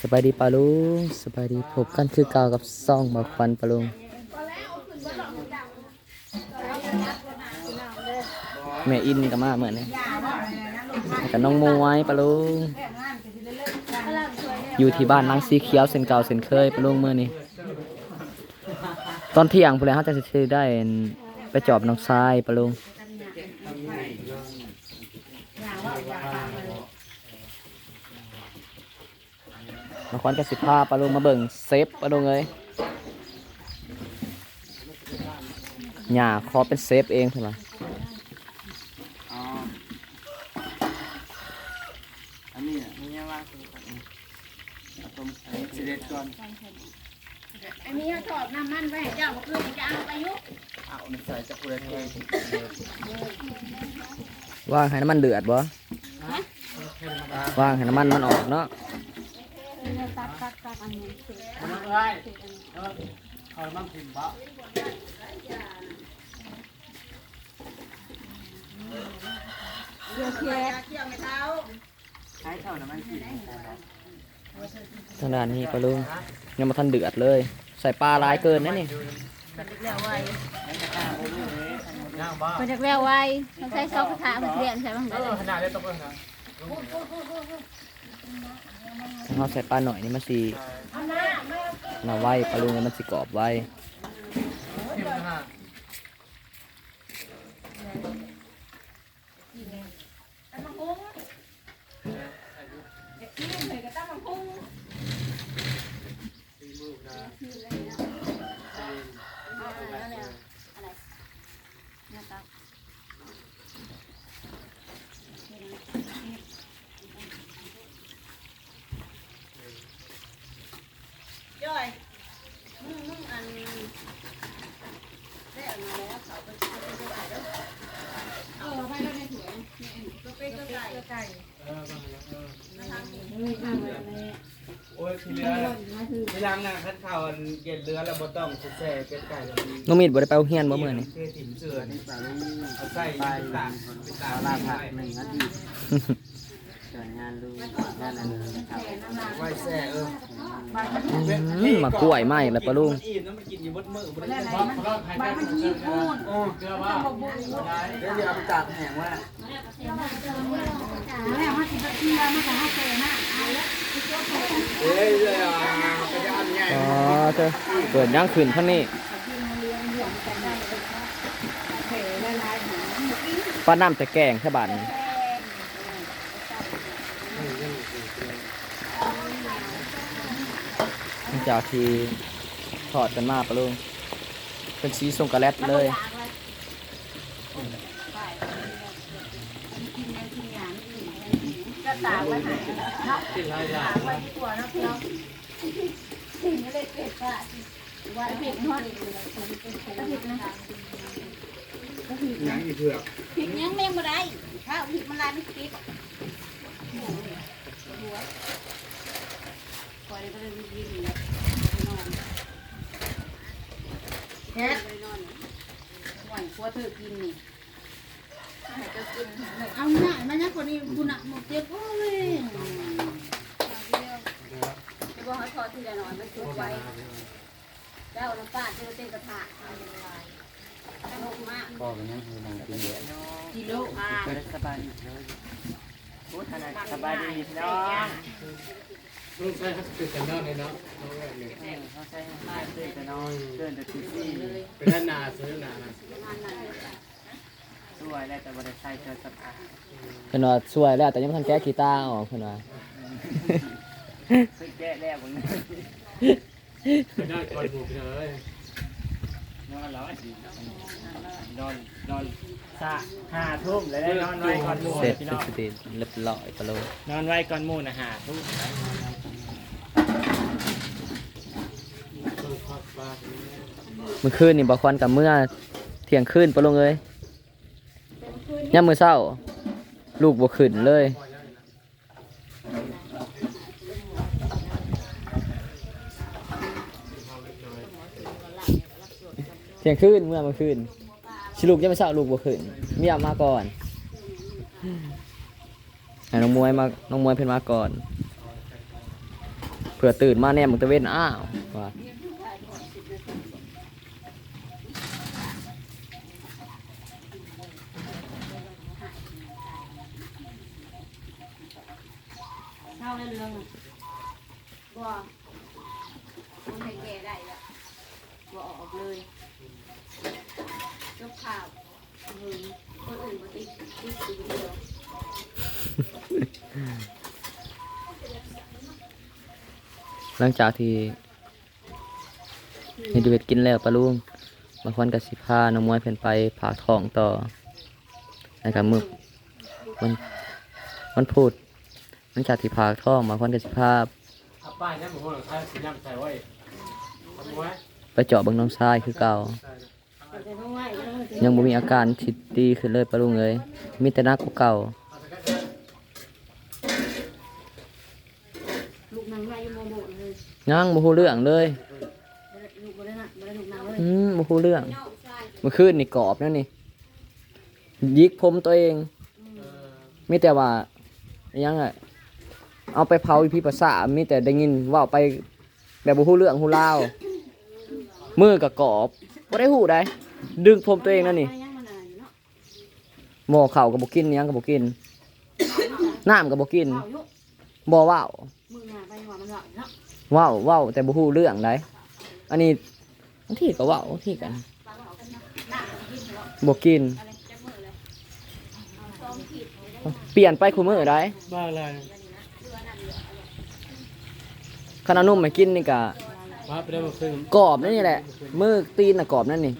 สบายดีปาลุงสบายดีพบกันคือเก่ากับซ่องมาควันปาลุงแม่อินกับมาเหมือนนี่กับน้องมวยปาลุงอยู่ที่บ้านนางสีเขียวเส้นเก่าเส้นเคยปาลุงเมื่อนี้ตอนเที่ยงพวกเราเขาจะซื้อได้ไปจอบน้องทรายปาลุง มาควันกับสิบห้าปลาลุงมาเบิ่งเซฟปลาลุงเลยหย่าขอเป็นเซฟเองเถอะล่ะอ๋ออันนี้อะมียังว่าเอาต้มอันนี้สิเด็ดก่อนอันนี้เขาถอดน้ำมันไว้ให้เจ้าก็คือจะเอาไปยุกเอาในใส่จะพูดอะไรว่างให้น้ำมันเดือดบ่ว่างให้น้ำมันมันออกเนาะ ตักตักตักอันนี้มันอะไรเอาบ้างพิมพ์บะเกี่ยวเกี่ยวไม่เท้าใช้เท่าน้ำมันพิมพ์ทางด้านนี้ปลาลุงยังมาทันเดือดเลย ใส่ปลาหลายเกินนะนี่แล้วไว้ย่างบ้เป็นจากแล้วไว้มันใช้ซอกกระทะมันเปลี่ยนใช่ไหมเออขนาดได้ตกเลยนะ ถ้าเราใส่ปลาหน่อยนี่มันสีน่าไว้ปลาลุงมันสิกรอบไว้ พิมพ์นะฮะ ย่อยมึงมึงอันได้เอามาแล้วเขาไปเอาไปเท่าไหร่แล้วเออไปแล้วในถุงก็ไปก็ไก่ก็ไก่ เออบ้างแล้วเออ มาทำนี่ เฮ้ยข้าวอะไรเนี่ย โอ้ยคือเรือเวลาน่ะคัดข่าวเกล็ดเรือแล้วบ่ต้องแช่เป็ดไก่แล้วมีน้องมีดบ่ได้ไปโรงเฮียนบ่เมื่อนี่เทถิ่มเสือนี่ปลาลูเอาใส่ไปตากตากลาผักหนึ่งนาที เกิดงานลูกงานอะไรครับไหวแซ่เอออืมมากล้วยไหมแล้วปลาลุงมันอิ่มแล้วมันกินอยู่บนมือบ่ได้บ้านมันยิงพูนโอ้เดี๋ยวว่าเดี๋ยวเอาไปตากแห้งว่าแล้วมันจะเที่ยมันจะให้เจอหน้าเอาละเอ้ยเลยอะก็จะอันใหญ่อ๋อเธอเกิดย่างขึ้นข้างนี้ปลาน้ำจะแกงแค่บาทนี้หลัง จากที่ถอดกันมาปะลุงเป็นสีส้มกระแลตเลยก็ตากไว้ให้เนาะติดอะไรอะตากไว้ดีกว่าเนาะพี่น้องสิ่งไม่ได้เป็ดก็วันผิดนวดก็ผิดนะหนังอีเผือกผิดยังแม่งบ่ได้ถ้าผิดมันลายไม่ผิด เฮ็ดหวานกลัวเธอกินนี่เอาหน้ามันนะคนนี้คุณน่ะหมดเจ็บโอ้ยจะบอกให้ทอดทีละหน่อยมันสุกไว้แล้วน้ำตาลที่เราเต็มกระทะเอาลงมาพ่อเป็นยังคือนังกินเยอะกิโลอะสบายดีเลยพูดขนาดสบายดีพี่น้อง ลูกใส่ฮัสติกันนอนเลยเนาะน้องแรกเนี่ยเขาใช้ให้เดินแต่นอนเดินแต่ตีสี่เป็นด้านนาซื้อนานะสวยแล้วแต่บริษัทเจอสบายเพิ่นว่าสวยแล้วแต่ยังบ่ทันแก้กีตาร์ออกเพิ่นว่าคือแก้แล้วมึงเป็นด้านคอยหมูพี่เลย นอนแล้วนอนนอนสะห้าทุ่มแล้วได้นอนไว้ก่อนหมู่เสร็จพี่เป็น้องสติเรียบร้อยปะลุงนอนไว้ก่อนหมู่นะห้าทุ่มเมื่อคืนนี่บ่ควันกับเมื่อเที่ยงคืนปะลุงเอ้ยยามมื้อเช้า ลูกบ่ขึ้นเลย เที่ยงคืนเมื่อเมื่อคืนสิลูกยังไม่เช้าลูกบ่ขึ้นเมียมาก่อนให้น้องมวยมาน้องมวยเพิ่นมาก่อนเพื่อตื่นมาแน่มึงตะเวนอ้าวว่าเท่าในเรื่องบ่มันให้แก่ได้แล้ว บ่ออกเลยยกข่าวเฮ้ยคนอื่นบ่ติดติดอยู่เดียวหลังจากที่เฮ็ดเวทกินแล้วปะลุงบางคนก็สิพาน้องมวยเพิ่นไปผากท้องต่อนะครับมื้อวันวันพุธหลังจากที่ผากท้องบางคนก็สิพาขับป้ายเนี่ยผมว่าเราใช้สีน้ำใส่ไว้ทำไว้ ไปเจาะเบิ่งน้องชายคือเก่า ยังบ่มีอาการที่ดีขึ้นเลยปะลุงเอ้ยมีแต่หนักกว่าเก่าเอาไปก็ได้ลูกนางไล่โมโมเลยยังบ่ฮู้เรื่องเลย ลูกบ่ได้น่ะบ่ได้ลูกนางเลยอืมบ่ฮู้เรื่อง เมื่อคืนนี่กรอบนั่นนี่ยิกผมตัวเอง มีแต่ว่ายังไงเอาไปเผาอีพี่ภาษามีแต่ได้ยินเว่าไปแบบบ่ฮู้เรื่องฮู้ราว มือกับกรอบบ่ได้ฮู้ได้ดึงผมตัวเองนั่นนี่ยังมันอะไรอยู่เนาะหม้อข้าวก็บ่กินอิหยังก็บ่กินน้ำก็บ่กินเว้าอยู่บ่เว้ามึงน่ะไปหัวมันเว้าเนาะเว้าเว้าแต่บ่ฮู้เรื่องได้อันนี้บางทีก็เว้าบางทีกันบ่กินอะไรจักมื้อเลยเอาซองขีดเอาได้เปลี่ยนไปคู่มื้อได้บ้าอะไรขนมนุ่มให้กินนี่ก็ กรอบนั่นนี่แหละมือตีนน่ะกรอบนั่นนี่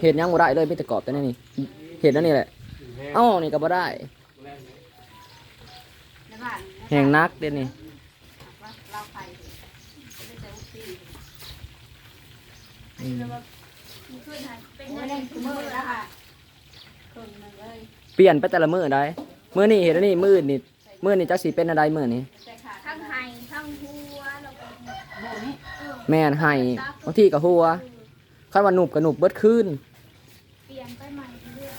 เห็ดหยังบ่ได้เลยมีแต่กรอบแต่นั่นนี่เห็ดนั่นนี่แหละเอ้านี่ก็บ่ได้แหงนักเด่นนี่เปลี่ยนไปแต่ละมื้อได้มือนี้เห็ดอันนี้มื้อนี่มือนี้จักสิเป็นอะไรมื้อนี้ แต่ขาทั้งไห้ทั้งหัวแล้วก็ โบนี่ แม่นให้บางทีก็หัวคันว่าหนุบก็หนุบเบิดคืนเปลี่ยนไปใหม่เรื่อย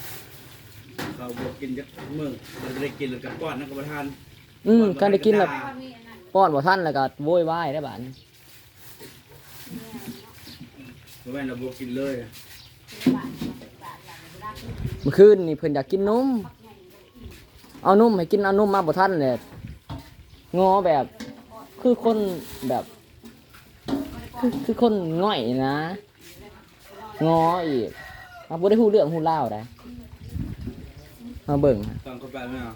เขาบอกกินจักมือมันได้กินแล้วกับป้อนนักกรรมฐานอืมกันได้กินแล้วๆตอนนี้อันนั้นป้อนบ่ทันแล้วก็โวยวายได้บาดนี้เพราะว่าเราบอกกินเลยเมื่อคืนนี่เพิ่นอยากกินนมเอานมให้กินเอานมมาบ่ทันเลยงอแบบ คือคนแบบ คือคือคนง่อยนะงออีกมาบ่ได้ฮู้เรื่องฮู้ราวได้มาเบิ่งตอนเข้าไปไม่เอา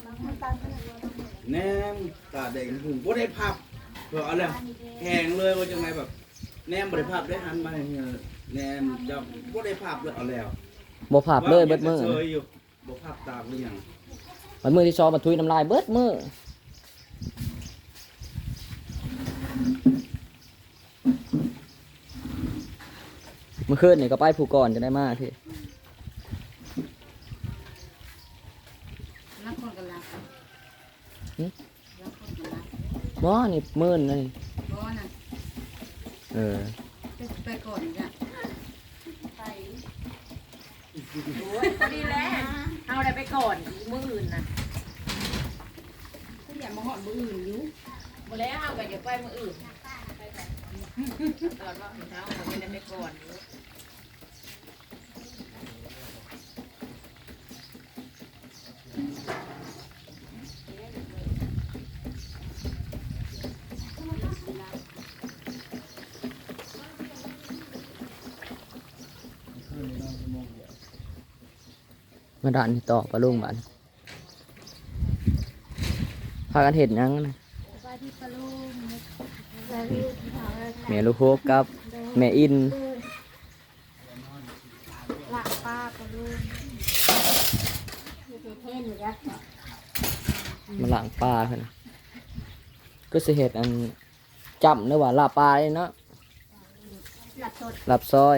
แนมตาแดงหูบ่ได้พับเพื่อเอาแล้วแหงเลยว่าจังไงแบบแนมบ่ได้พับได้หันมาให้เนี่ยแนมจะบ่ได้พับเลยเอาแล้วบ่ภาพเลยเบิดมือว่ายังจะเชยอยู่บ่พับตามหรือยังบัดมือที่ซอบัดทุยน้ำลายเบิดมือ มื่อคืนนี่ก็ไปผู้ก่อนจะได้มาที่นักคนกันละนักคนกันละบ่นี่มื่นนะนี่บ่น่ะเออไปก่อนจ้ะไปพอดีแล้วเอาอะไรไปก่อนมืออื่นนะกูอยากมาหอดมืออื่นอยู่หมดแล้วเอาก็เดี๋ยวไปมืออื่นตอนว่าเห็นเท้าเราไม่ได้ไปก่อน มาด่านที่ต่อปลาลุงบ้านพากันเห็นยังนะแม่ลูกโฮกกับแม่อินหลักป้าก็ลูกมาล้างปลาเพิ่นน่ะก็สิเฮ็ดอันจำเด้อว่าลาบปลาเลยเนาะหลักสดลาบซอย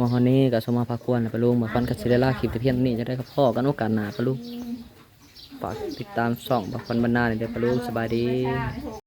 พอมาคนนี้ก็สมมาพาควรนะปะลุงมาฟันกับซิเดล่าคลิปต่เพียงนี้จะได้กับพ่อกันโอกาสหน้าปะลุงฝากติดตามส่องบักฟันบรรณาเนี่ยเดี๋ยวปะลุงสบายดี